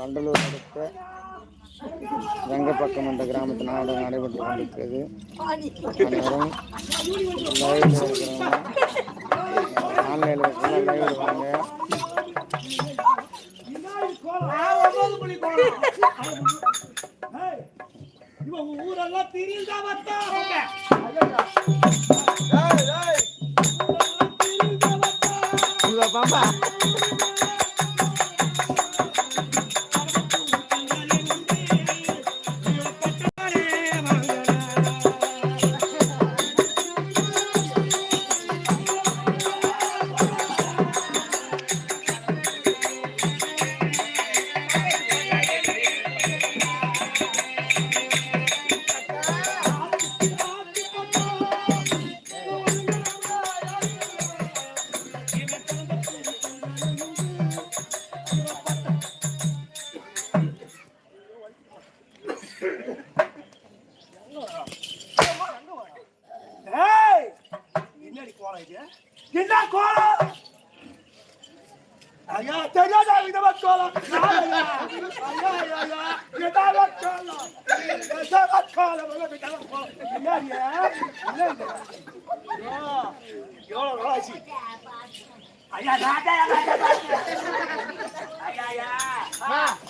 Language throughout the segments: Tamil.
வண்டலூர் அடுத்த வெங்கப்பக்கம் என்ற கிராமத்தில் நாடகம் நடைபெற்று கொண்டிருக்கிறது. அனைவரும் லைவில் இருக்கிறவங்க ஆன்லைனில் இருக்கிறவங்க லைவில் வாங்க. ஊரெல்லாம் திரிந்தா வந்தா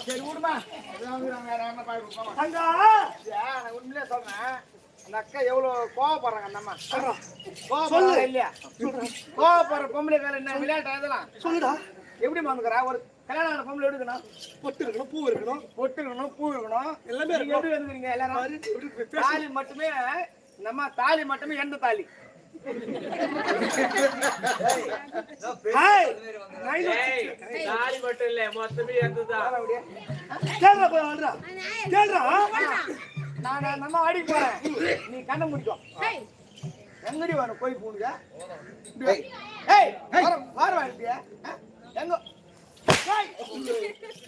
சரி விடுமா உண்மையிலே சொல்றேன் அந்த அக்கா எவ்வளவு கோவப்படுறாங்க அந்த அம்மா சொல்லு கோவப்படுறாங்க இல்லையா கோவப்படுற பொம்பளை வேலை என்ன? விளையாட்டு இதெல்லாம்? சொல்லுடா. எப்படி வந்துக்கிறா ஒரு கல்யாணம் ஆன பொம்பளை எடுக்கணும் பொட்டு இருக்கணும் பூ இருக்கணும். பொட்டு இருக்கணும் பூ இருக்கணும். எல்லாமே எப்படி வந்துக்கிறீங்க எல்லாரும்? தாலி மட்டுமே நம்ம தாலி மட்டுமே எந்த தாலி? தாலி மட்டும் இல்ல மொத்தமே கேளுடா நான் நான் நம்ம ஆடி போறேன். நீ கண்ணை முடிக்கோ. எங்கடி வரும்? போய் போனுங்க ஏய். வர வர எங்க?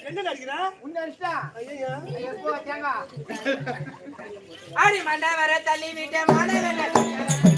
என்ன நடிக்கிறா உன்னை அடிச்சா ஐயா எப்போ தேங்காய் அடி மண்டை வர தள்ளி விட்டு மாணவன்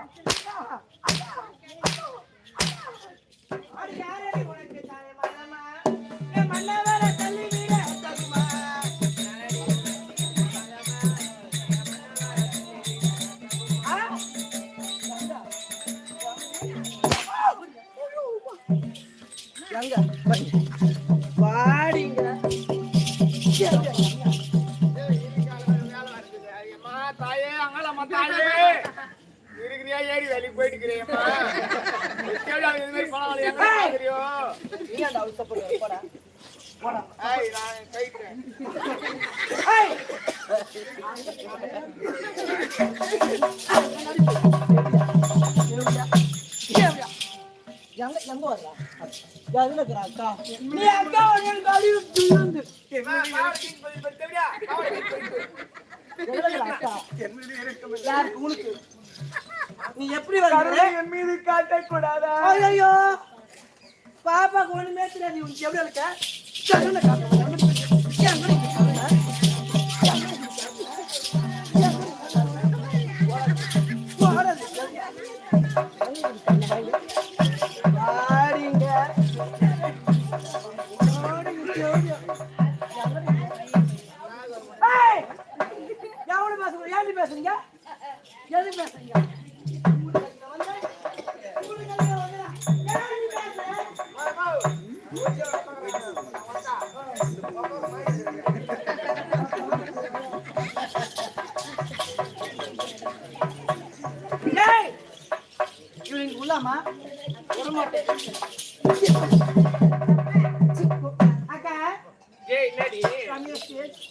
了，知道了。எங்க எங்க எதுல இருக்கிற அக்கா நீ அக்கா உனக்கு நீ எப்படி வர என் மீது காட்டக்கூடாதா ஐயோ பாப்பாக்கு ஒண்ணுமே தெரியாது உனக்கு எப்படி இருக்க Gracias.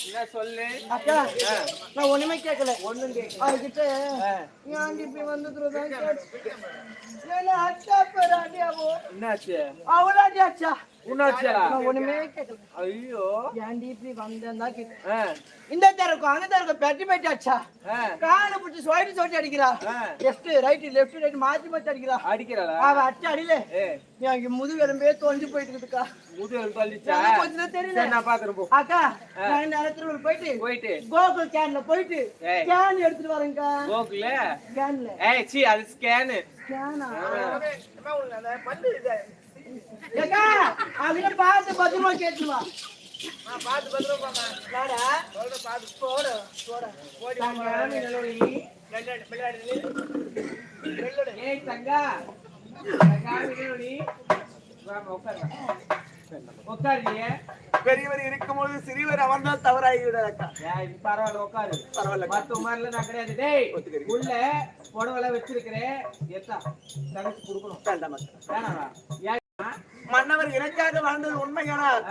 என்ன சொல்லு? அக்கா நான் ஒண்ணுமே கேட்கல ஒண்ணும் கேட்க அவர்கிட்ட இப்படி வந்துக்கிறதான் ஏன்னா அச்சா பேராண்டி அவோ என்னாச்சு? அவளாண்டி அச்சா ஒண்ணுமே கேட்கல ஐயோ. ஏன்டி இப்படி வந்தேன் தான் கேட்டேன். ஆ, இந்த தெருக்கும் அந்த தெருக்கும் பெட்டி பெட்டி அச்சா ஆ, காலை பிடிச்சி சொயிட்டு சொட்டி அடிக்கிறா. லெஃப்ட் ரைட் லெஃப்ட் ரைட் மாத்தி மாத்தி அடிக்கிறா. அடிக்கிறாளா? அவ அச்சா அடியில எனக்கு முதுகு எலும்பே தொலைஞ்சு போயிட்டு இருக்குதுக்கா கொஞ்சம் தெரியல. நான் பாக்குறேன் போ. அக்கா நான் இந்த இடத்துல போயிட்டு போயிட்டு. கோகுல் கேன்ல போயிட்டு. கேன் எடுத்துட்டு வரேன்க்கா. கோகுல கேன்ல ஏய் சி அது ஸ்கேனு பல்லு இது. ஏக்கா பார்த்து பத்திரமா கேட்டு வா நான் பார்த்து பத்திரமா. வாடா. சொல்றேன், பார்த்து போடு போடு. வெள்ளாடு. ஏய் தங்கா. பெரியவர் இருக்கும்போது சிறியவர் அவன்தான் தவறாகி விடாதக்கா ஏய் பரவாயில்ல உட்காரு. பரவாயில்ல. மத்த மாதிரிலாம் நான் கிடையாது. டேய். உள்ள புடவெல்லாம் வச்சிருக்கிறேன். எத்தா தங்கச்சி கொடுக்கணும். ஏன் மன்னவர் எனக்காக வாழ்ந்தது உண்மையானால்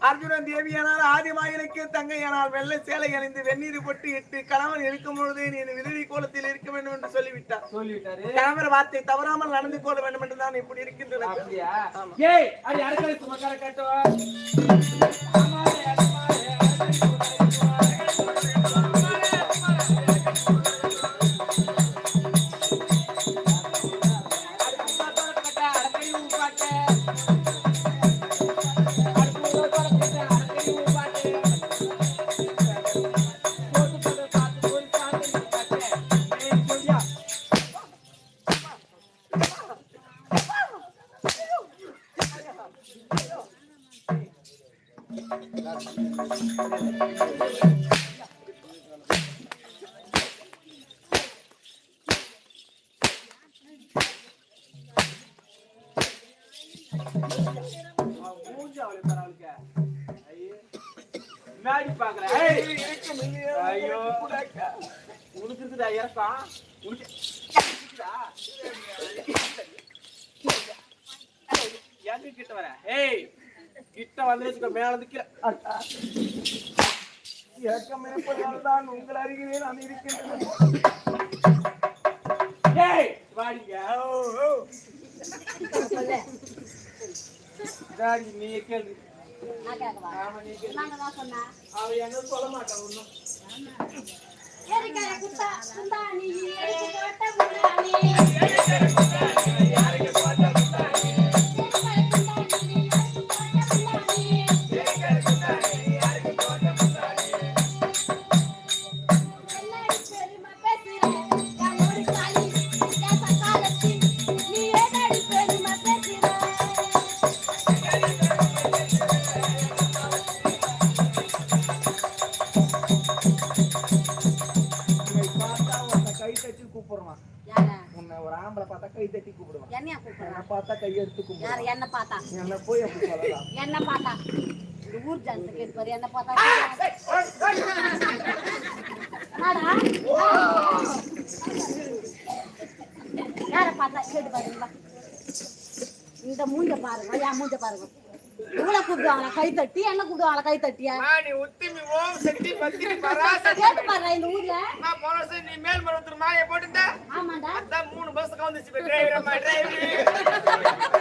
அர்ஜுனன் தேவியானால் ஆதிமாயனுக்கு தங்கையானால் வெள்ளை சேலை அணிந்து வெந்நீர் பொட்டு இட்டு கணவன் இருக்கும் பொழுதே நீ விதவி கோலத்தில் இருக்க வேண்டும் என்று சொல்லிவிட்டார். சொல்லிவிட்டாரு. கணவர் வார்த்தை தவறாமல் நடந்து கொள்ள வேண்டும் என்று தான் இப்படி இருக்கின்றன அப்படியா பாக்குறேன் ஐயோ உனக்கு இருக்குதா இறக்கம் உனக்கு எங்க கிட்ட வர ஏய் கிட்ட வந்து வச்சுக்கோ மேல இருந்து கீழே. ஏக்கம் இருப்பதால் தான் உங்கள் அருகிலே நான் இருக்கின்றேன். ஏய் வாடிங்க. ஓ, நீ கேள்வி அவ என்ன சொல்ல மாட்டான் ஒண்ணும். குத்தா, போட்ட என்னையா கூப்பிடுற? பார்த்தா கையெடுத்து யார் என்ன பார்த்தா என்ன போய் அப்படி சொல்லலாம் என்ன பார்த்தா இந்த ஊர் ஜனத்தை கேட்டு என்ன பார்த்தா யார பார்த்தா கேட்டு இந்த மூஞ்ச பாருங்க. என் மூஞ்ச பாருங்க. உங்களை கூப்பிடுவாங்களா கை தட்டி என்ன கூப்பிடுவாங்களா கை தட்டியா? நீ உத்திமி ஓம் சக்தி கேட்டு பாரு இந்த ஊர்ல. நான் போன வருஷம் நீ மேல் மருத்துவர் மாயை போட்டுருந்தா? ஆமாண்டா அதான் மூணு பஸ் கவுந்துச்சு இப்ப டிரைவர் அம்மா டிரைவர்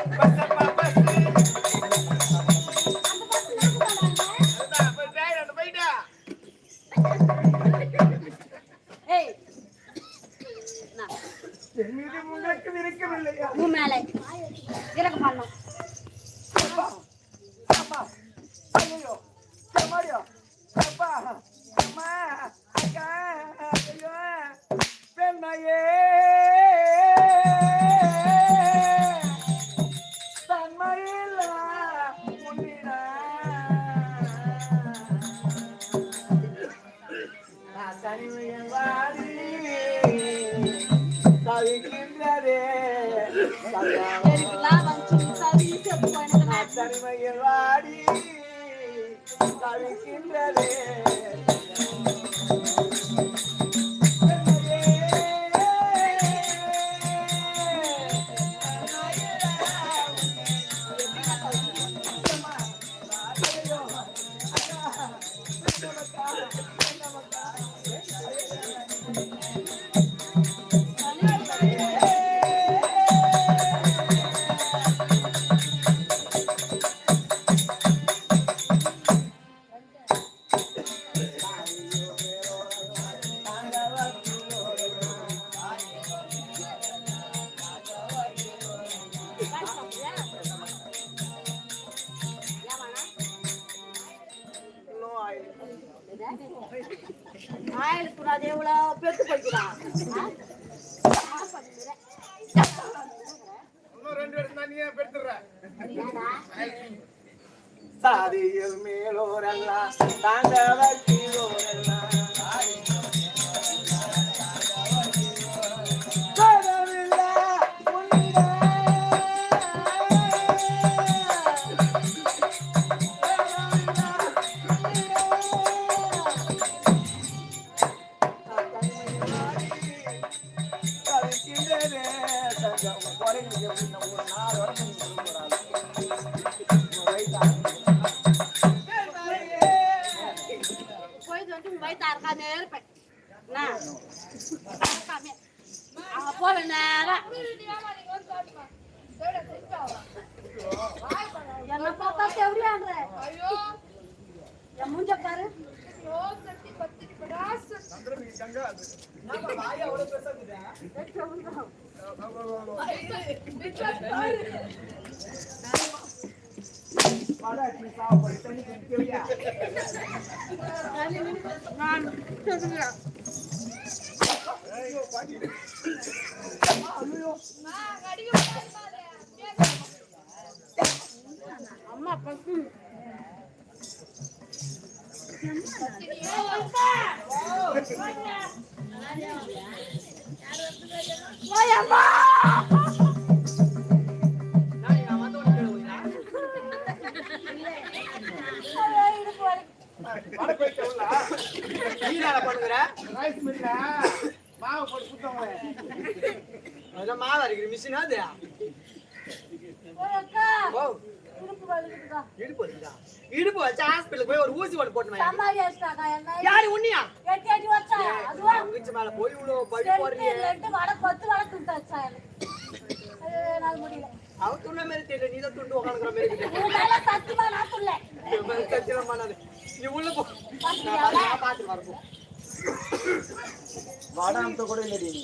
தவிக்கின்றதே தனிமையில் வாடி தவிக்கின்றதே சாதியில் மேலோரெல்லாம் தாண்டவர் கீழோரெல்லாம் அங்க நேரம் என்ன பார்த்தா தெவரியான்ற என் மூஞ்ச பாரு நான் அம்மா பசு ரைஸ் மில்ல மாவு போட்டு சுத்தவங்க இடுப்பு வச்சு ஹாஸ்பிட்டல் போய் ஒரு ஊசி போட்டு போட்டு சமாளி அடிச்சிட்டாங்க என்ன யாரு மேல போய் இவ்வளவு படி போடுறீங்க அவ துண்ண மாதிரி தெரியல நீ தான் துண்டு உட்காந்துக்கிற மாதிரி சத்தியமா நான் பண்ணாது. நீ உள்ள போ? நான் பாத்து- நான் பாத்து வரப்போ வாடாமத்த கூட இல்லடி நீ.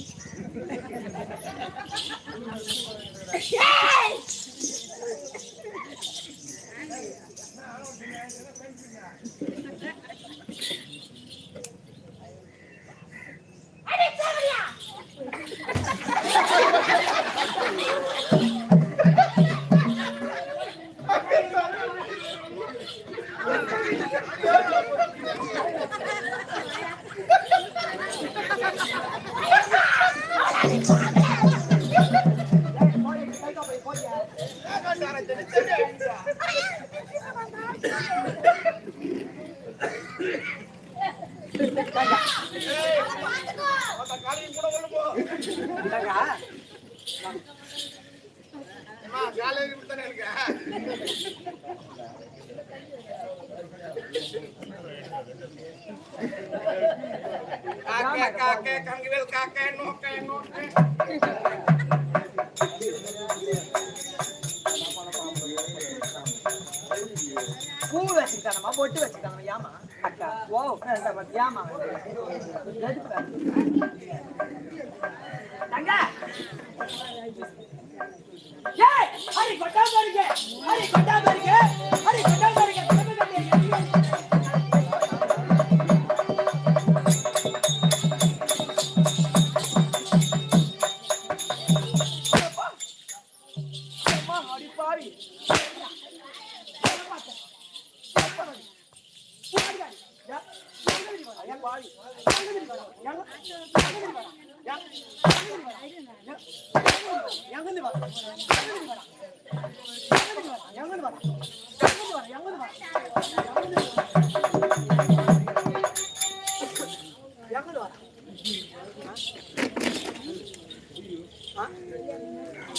தங்க ஏய் ஹரி கொட்டா பாருங்க ஹரி கொட்டா பாருங்க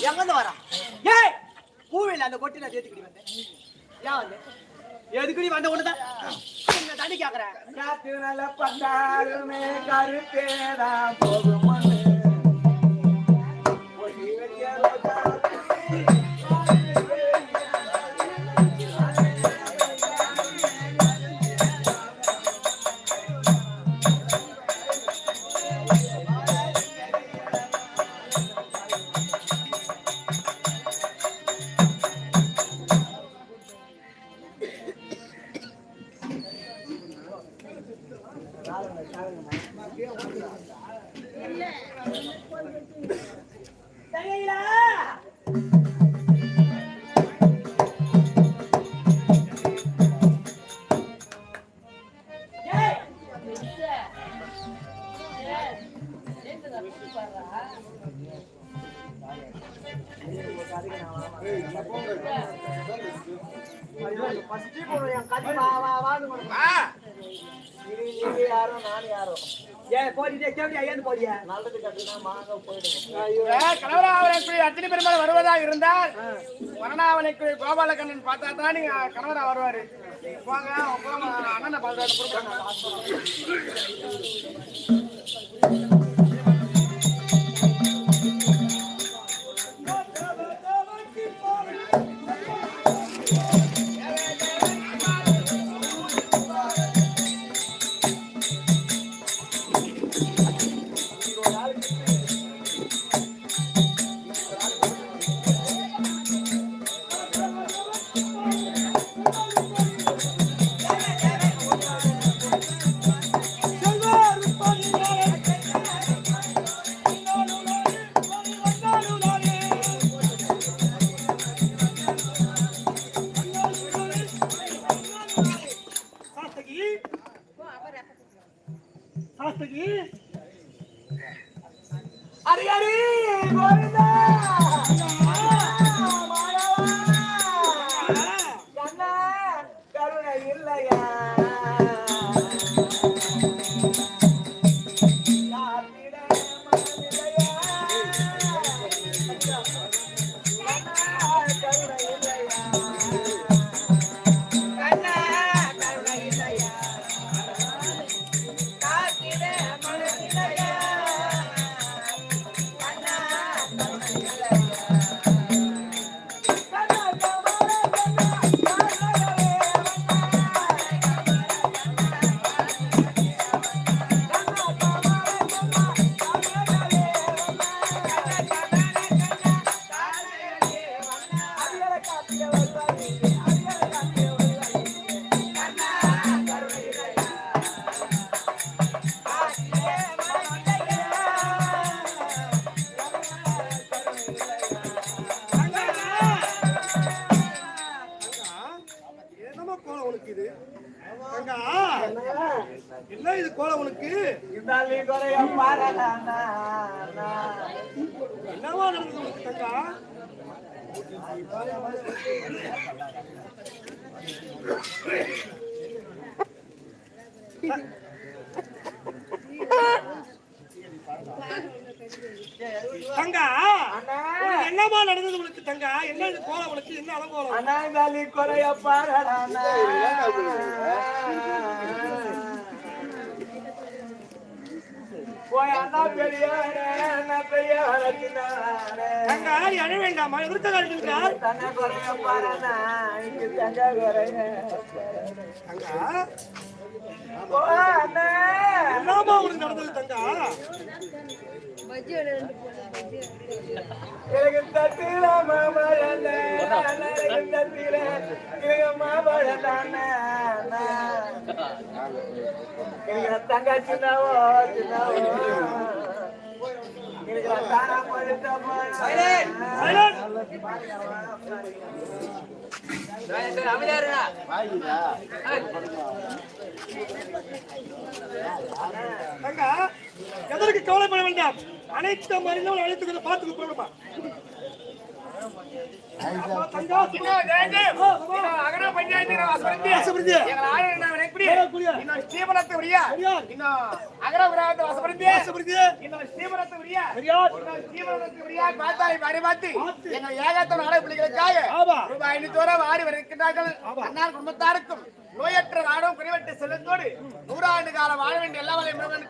எங்கிருந்து வரா? ஏய் பூவில அந்த கொட்டில சேர்த்துக்கிட்டு வந்தேன் ஏன் வந்து எதுக்குடி வந்த ஒண்ணுதான் என்ன தண்ணி கேக்குறேன் காத்து நல்ல பந்தாருமே கருப்பேதான் போகும் அத்தனை பெருமாள் வருவதா இருந்தால் மரணாவனுக்கு கோபாலகண்ணன் பார்த்தா தான் நீங்க கணவரா வருவாரு. நீங்க போங்க அப்புறம் அண்ணனை பார்த்து அரி அரி கோவிந்தா! என்னவா தங்கா என்னமா நடந்தது உனக்கு தங்கா? என்ன இது கோலம் உனக்கு? என்ன அலங்கோலம் அண்ணா பெரியவனே அண்ணா. பெரியவனே சின்னவனே தங்கா நீ அழ வேண்டாமா? எதிர்க்க இருக்கிறார். தங்க. என்னமா உனக்கு நடந்தது தங்கா. எனக்கு தட்டில மாமழந்தே எனக்கு தட்டில எனக்கு மாமழந்தானே. எனக்கு தங்க சின்னவோ. எனக்கு தானா பழுத்த தங்கா எதற்கு கவலைப்பட வேண்டாம்? அனைத்து அழைத்து கொஞ்சம் பார்த்துக்க. அன்னார் குடும்பத்தாருக்கும் நோயற்ற நாடும் குறைவற்ற செல்வத்தோடு நூறாண்டு காலம் வாழ வேண்டிய எல்லா வலை முருகன்